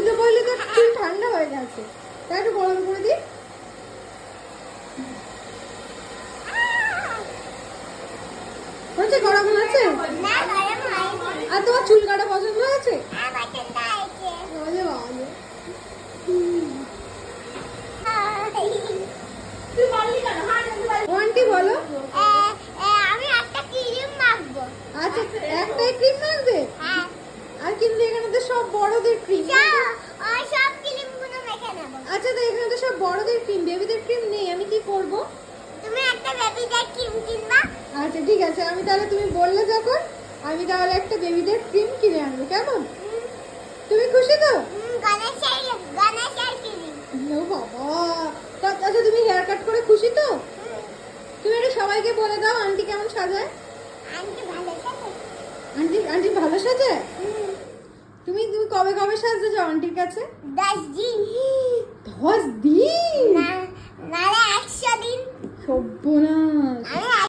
তুই তো বললি তোর চুল ঠান্ডা হয়ে গেছে। তাই একটু গরম করে দিই। হয়েছে? গরম হয়নি আর তোমার চুল কাটা পছন্দ হয়েছে? হ্যাঁ আন্টি বলো। আমি একটা ক্রিম মাখবো। আচ্ছা একটাই ক্রিম মাখবে হ্যাঁ আর কিন্তু এখানে তো সব বড়দের ক্রিম যাও ওই সব ক্রিমগুলো মেখে নেব আচ্ছা তো এখানে তো সব বড়দের ক্রিম বেবিদের ক্রিম নেই আমি কি করব? তুমি একটা বেবিদের ক্রিম কিনবা। আচ্ছা ঠিক আছে আমি তাহলে তুমি বললে যখন আমি তাহলে একটা বেবিদের ক্রিম কিনে আনব কেমন? তুমি খুশি তো? বাবা আচ্ছা তুমি হেয়ার কাট করে খুশি তো? তুমি এটা সবাইকে বলে দাও আন্টি কেমন সাজায়? আন্টি ভালো থাকে আন্টি আন্টি ভালো সাজায়? তুমি তুমি কবে কবে সাজতে যাও আন্টির কাছে? দশ দিন। দশ দিন না না একশো দিন। সভ্যনাশ